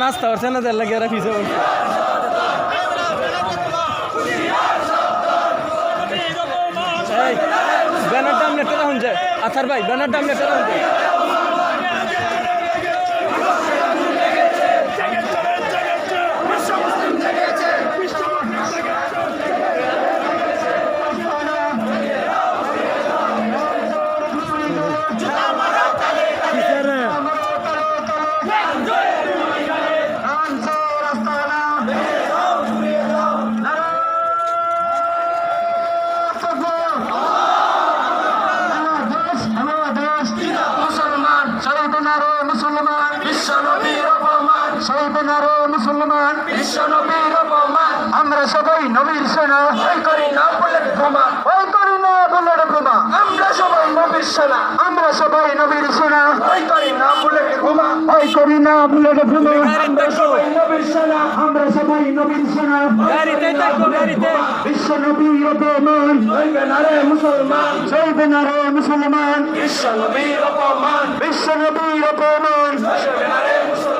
নাস্তা করছে না, তার লাগে এরা পিছিয়ে পড়ছে ব্যানারটা আপনি একটা রাখুন যায় আথার ভাই ব্যানারটা আপনি একটা রাখুন যে। সৈদনারে মুসলমান বিশ্বনবীর অপমান। আমরা সবাই নবীর সেনা। ওই করি না বুলেট বোমা। ওই করি না বুলেট বোমা। আমরা সবাই নবীর সেনা। আমরা সবাই নবীর সেনা। ওই করি না বুলেট বোমা। ওই করি না বুলেট বোমা। আমরা সবাই নবীর সেনা। আমরা সবাই নবীর সেনা। গাড়িতে থাকব গাড়িতে। বিশ্ব নবীর অপমান। মুসলমান। সৈবেনারে মুসলমান। বিশ্ব নবীর অপমান। বিশ্ব নবীর অপমান। মুসলমান।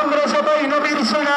আমরা সবাই নবীর সেনা।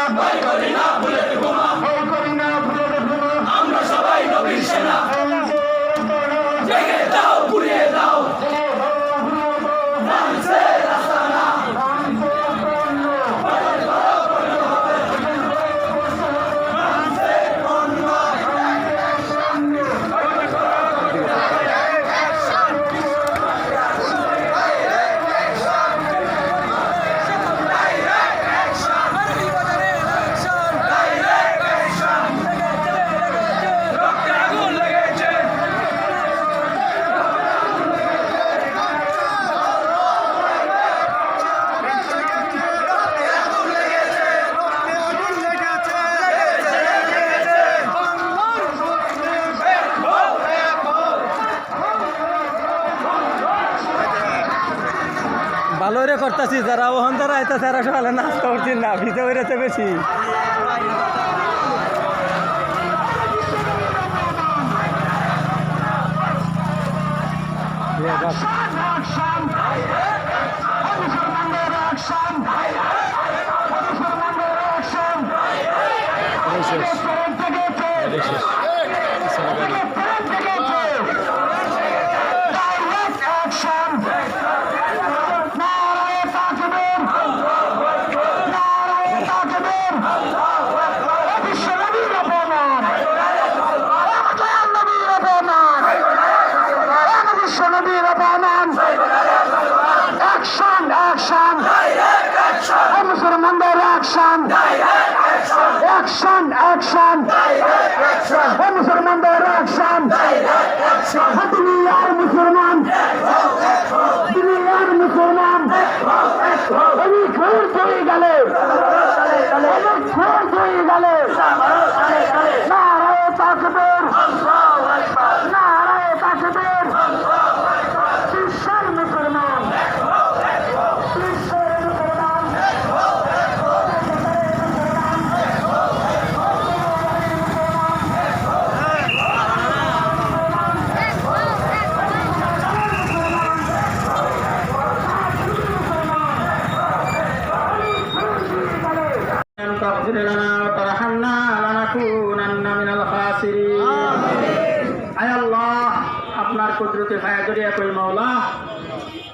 করে করতেছি যারা ওখান যারা আইতা তারা সকালে নাস্তা করছি না ভিতরে বেশি। Action! Action! Action! এ মুসলমানদের action! এ দুনিয়ার মুসলমান দুনিয়ার মুসলমান আমি খুন হয়ে গেলে খুন হয়ে গেলে নারায় তাকবীর নারায় তাকবীর বিশ্বের মুসলমান বিশ্বের মুসলমান أن تغفر لنا وترحمنا لنكونن من الخاسرين আয় আল্লাহ আপনার কুদরতে ভায়া জড়িয়া কই মাওলা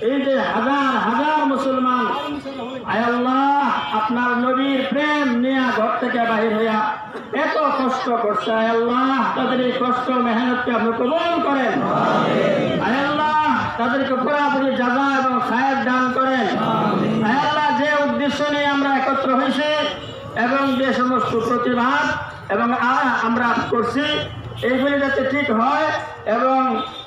এই যে হাজার হাজার মুসলমান আয় আল্লাহ আপনার নবীর প্রেম নিয়ে ঘর থেকে বাহির হইয়া এত কষ্ট করছে আয় আল্লাহ তাদের এই কষ্ট মেহনতকে আপনি কবল করেন আয় আল্লাহ তাদেরকে পুরাপুরি জাজা এবং খায়ের দান করেন আয় আল্লাহ যে উদ্দেশ্য নিয়ে আমরা একত্র হয়েছি এবং যে সমস্ত প্রতিবাদ এবং আমরা করছি এইগুলি যাতে ঠিক হয় এবং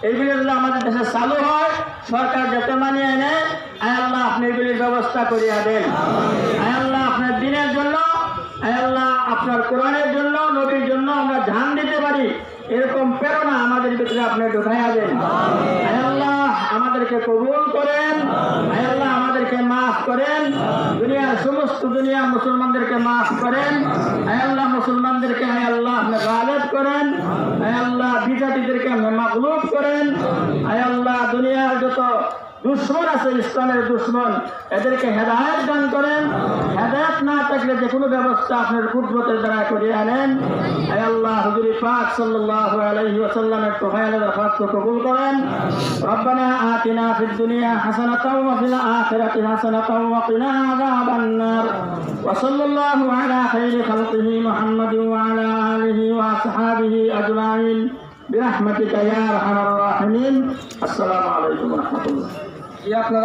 এইগুলি যদি আমাদের দেশে চালু হয়, সরকার যাতে মানিয়ে নেয়, আয় আল্লাহ আপনি এগুলির ব্যবস্থা করিয়া দেন। আয় আল্লাহ আপনার দিনের জন্য, আয় আল্লাহ আপনার কোরআনের জন্য, নবীর জন্য আমরা ধ্যান দিতে পারি। এরকম প্রেরণা আমাদের ভিতরে আপনি ঢুকাইয়া দেন। আয় আল্লাহ আমাদেরকে কবুল করেন। আল্লাহ আমাদেরকে মাফ করেন। দুনিয়ার সমস্ত দুনিয়া মুসলমানদেরকে মাফ করেন। আল্লাহ মুসলমানদেরকে আল্লাহ আপনি করেন। আল্লাহ বিজাতিদেরকে মাগলুব করেন। আল্লাহ দুনিয়ার যত দুশ্মন আছে ইসলামের দুশ্মন এদেরকে হেদায়ত দান করেন হেদায়ত না থাকলে যে কোনো ব্যবস্থা আপনার কুদরতের দ্বারা করে আনেন আয় আল্লাহ হুজুরি পাক সাল্লাল্লাহু আলাইহি ওয়াসাল্লামের তোফায়েলের দরখাস্ত কবুল করেন রব্বানা আতিনা ফিদ দুনিয়া হাসানাতাও ওয়া ফিল আখিরাতি হাসানাতাও ওয়া কিনা আযাবান নার ওয়া সাল্লাল্লাহু আলা খাইরি খালকিহি মুহাম্মাদিন ওয়া আলা আলিহি ওয়া আসহাবিহি আজমাইন برحمتك يا ارحم الراحمين السلام عليكم ورحمه الله y aclarar.